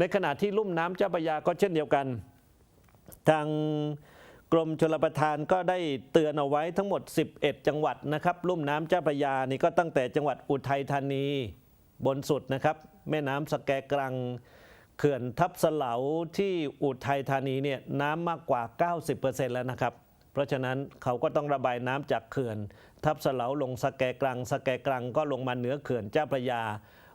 ในขณะที่ลุ่มน้ำเจ้าพระยาก็เช่นเดียวกัน ทางกรมชลประทานก็ได้เตือนเอาไว้ทั้งหมด 11 จังหวัดนะครับ ลุ่มน้ำเจ้าพระยานี่ก็ตั้งแต่จังหวัดอุทัยธานีบนสุดนะครับ แม่น้ำสแกกรังเขื่อนทับเสลาที่อุทัยธานีเนี่ยน้ำมากกว่า 90%แล้วนะครับ เพราะฉะนั้นเขาก็ต้องระบายน้ำจากเขื่อน ทับเสลาลงสแกกรัง สแกกรังก็ลงมาเหนือเขื่อนเจ้าพระยา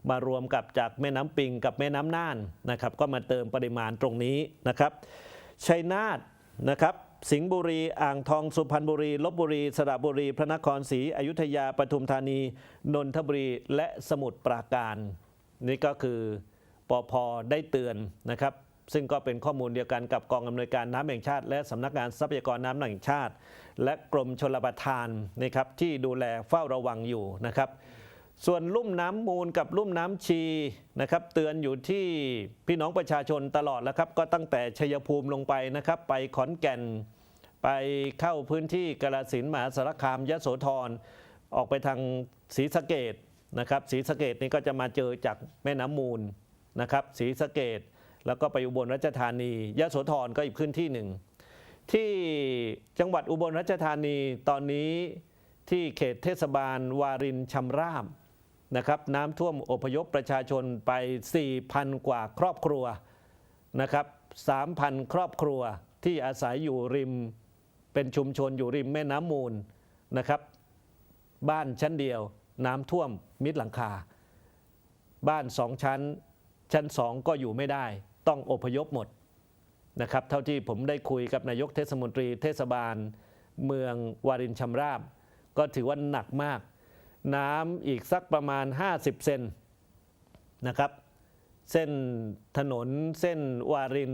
มารวมกับจากแม่น้ำปิงกับแม่น้ำน่านนะครับ ก็มาเติมปริมาณตรงนี้นะครับชัยนาทนะครับสิงห์บุรี อ่างทอง สุพรรณบุรี ลบบุรี สระบุรี พระนครศรีอยุธยา ปทุมธานี นนทบุรี และสมุทรปราการ นี่ก็คือปอพได้เตือนนะครับ ซึ่งก็เป็นข้อมูลเดียวกันกับกองอำนวยการน้ำแห่งชาติ และสำนักงานทรัพยากรน้ำแห่งชาติ และกรมชลประทานนะครับที่ดูแลเฝ้าระวังอยู่นะครับ ส่วนลุ่มน้ำมูลกับลุ่มน้ำชีนะครับ เตือนอยู่ที่พี่น้องประชาชนตลอดแล้วครับ ก็ตั้งแต่ชัยภูมิลงไปนะครับ ไปขอนแก่น ไปเข้าพื้นที่กาฬสินมหาสารคามยโสธรออกไปทางศรีสะเกดนะครับศรีสะเกดนี่ก็จะมาเจอจากแม่น้ำมูลนะครับศรีสะเกดแล้วก็ไปอุบลราชธานียโสธรก็อีกพื้นที่หนึ่งที่จังหวัดอุบลราชธานีตอนนี้ที่เขตเทศบาลวารินชำราบ นะครับน้ำท่วมอพยพประชาชนไป 4,000 กว่าครอบครัวนะครับ 3,000 ครอบครัวที่อาศัยอยู่ริมเป็นชุมชนอยู่ริมแม่น้ำมูลนะครับ บ้านชั้นเดียวน้ำท่วมมิดหลังคา บ้านสองชั้น ชั้นสองก็อยู่ไม่ได้ ต้องอพยพหมดนะครับ เท่าที่ผมได้คุยกับนายกเทศมนตรีเทศบาล เมืองวารินชำราบ ก็ถือว่าหนักมาก น้ำอีกสักประมาณ 50 เซนนะครับ เส้นถนนเส้นวาริน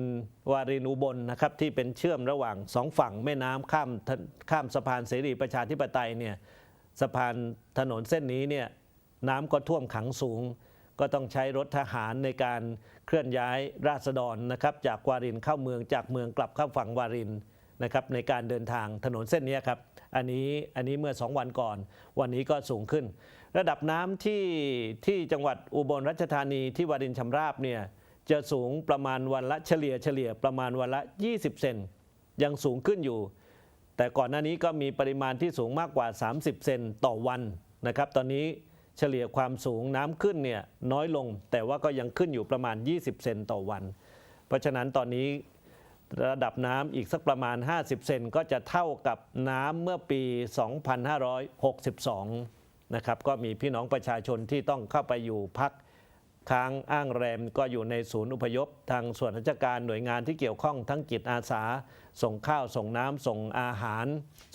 วารินอุบลนะครับที่เป็นเชื่อมระหว่างสองฝั่งแม่น้ำข้ามข้ามสะพานเสรีประชาธิปไตยเนี่ยสะพานถนนเส้นนี้เนี่ยน้ำก็ท่วมขังสูง ก็ต้องใช้รถทหารในการเคลื่อนย้ายราษฎรนะครับ จากวารินเข้าเมืองจากเมืองกลับเข้าฝั่งวาริน นะครับในการเดินทางถนนเส้นนี้ครับอันนี้อันนี้เมื่อ 2 วันก่อน วันนี้ก็สูงขึ้น ระดับน้ำที่ที่จังหวัดอุบลราชธานีที่วารินชำราบเนี่ยจะสูงประมาณวันละเฉลี่ยเฉลี่ยประมาณวันละ 20 เซนยังสูงขึ้นอยู่ แต่ก่อนหน้านี้ก็มีปริมาณที่สูงมากกว่า 30 เซนต่อวันนะครับ ตอนนี้เฉลี่ยความสูงน้ำขึ้นเนี่ยน้อยลง แต่ว่าก็ยังขึ้นอยู่ประมาณ 20 เซนต่อวัน เพราะฉะนั้นตอนนี้ ระดับน้ำอีกสักประมาณ 50 เซนก็จะเท่ากับน้ำเมื่อปี 2562 นะครับ ก็มีพี่น้องประชาชนที่ต้องเข้าไปอยู่พักค้างอ้างแรมก็อยู่ในศูนย์อพยพ ทางส่วนราชการหน่วยงานที่เกี่ยวข้องทั้งจิตอาสา ส่งข้าวส่งน้ำส่งอาหาร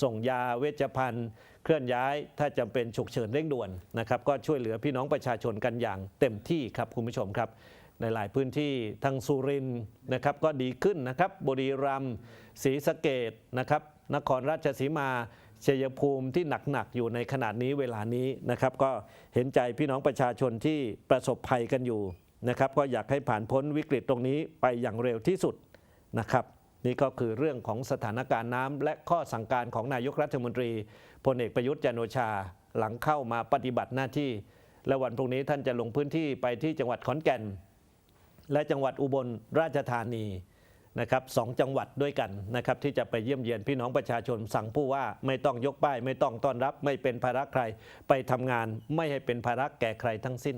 ส่งยาเวชภัณฑ์ เคลื่อนย้ายถ้าจำเป็นฉุกเฉินเร่งด่วนนะครับ ก็ช่วยเหลือพี่น้องประชาชนกันอย่างเต็มที่ครับคุณผู้ชมครับ ในหลายพื้นที่ทางสุรินนะครับก็ดีขึ้นนะครับบุรีรัมย์ศรีสะเกดนะครับนครราชสีมาชัยภูมิที่หนักๆอยู่ในขนาดนี้เวลานี้นะครับ ก็เห็นใจพี่น้องประชาชนที่ประสบภัยกันอยู่นะครับ ก็อยากให้ผ่านพ้นวิกฤตตรงนี้ไปอย่างเร็วที่สุดนะครับ นี่ก็คือเรื่องของสถานการณ์น้ำและข้อสั่งการของนายกรัฐมนตรีพลเอกประยุทธ์จันโอชาหลังเข้ามาปฏิบัติหน้าที่ และวันพรุ่งนี้ท่านจะลงพื้นที่ไปที่จังหวัดขอนแก่น และจังหวัดอุบลราชธานีนะครับสองจังหวัดด้วยกันนะครับที่จะไปเยี่ยมเยียนพี่น้องประชาชนสั่งผู้ว่าไม่ต้องยกป้าย ไม่ต้องต้อนรับ ไม่เป็นภาระใคร ไปทำงานไม่ให้เป็นภาระแก่ใครทั้งสิ้น